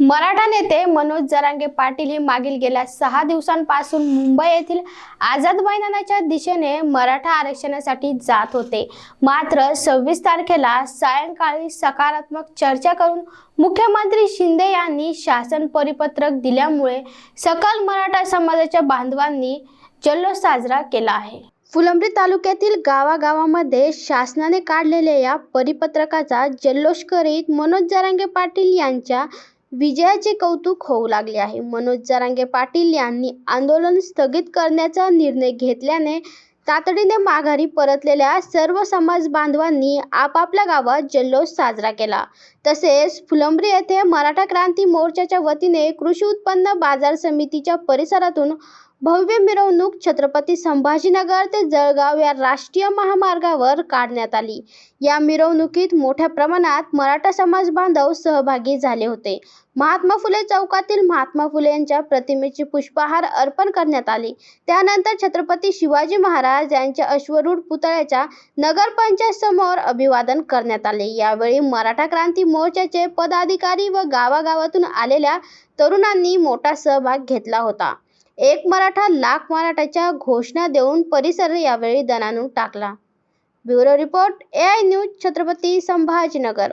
मराठा नेते मनोज जरांगे पाटील हे मागील गेल्या सहा दिवसांपासून मुंबई येथील आझाद मैदानाच्या दिशेने मराठा आरक्षणासाठी जात होते. मात्र सव्वीस तारखेला सायंकाळी सकारात्मक चर्चा करून मुख्यमंत्री शिंदे यांनी शासन परिपत्रक दिल्यामुळे सकल मराठा समाजाच्या बांधवांनी जल्लोष साजरा केला आहे. फुलंब्री तालुक्यातील गावागावामध्ये शासनाने काढलेल्या या परिपत्रकाचा जल्लोष करीत मनोज जरांगे पाटील यांच्या विजयाचे कौतुक होऊ लागले आहे. मनोज जरांगे पाटील यांनी आंदोलन स्थगित करण्याचा निर्णय घेतल्याने तातडीने माघारी परतलेल्या सर्व समाज बांधवांनी आपापल्या गावात जल्लोष साजरा केला. तसेच फुलंब्री येथे मराठा क्रांती मोर्चाच्या वतीने कृषी उत्पन्न बाजार समितीच्या परिसरातून भव्य मिरवणूक छत्रपती संभाजीनगर ते जळगाव या राष्ट्रीय महामार्गावर काढण्यात आली. या मिरवणुकीत मोठ्या प्रमाणात मराठा समाज बांधव सहभागी झाले होते. महात्मा फुले चौकातील महात्मा फुले यांच्या प्रतिमेचे पुष्पहार अर्पण करण्यात आले. त्यानंतर छत्रपती शिवाजी महाराज यांच्या अश्वरूढ पुतळ्याच्या नगरपंचायत समोर अभिवादन करण्यात आले. यावेळी मराठा क्रांती मोर्चाचे पदाधिकारी व गावागावातून आलेल्या तरुणांनी मोठा सहभाग घेतला होता. एक मराठा लाख मराठाच्या घोषणा देऊन परिसर यावेळी दणाणून टाकला. Bureau report A I news Chhatrapati Sambhajinagar.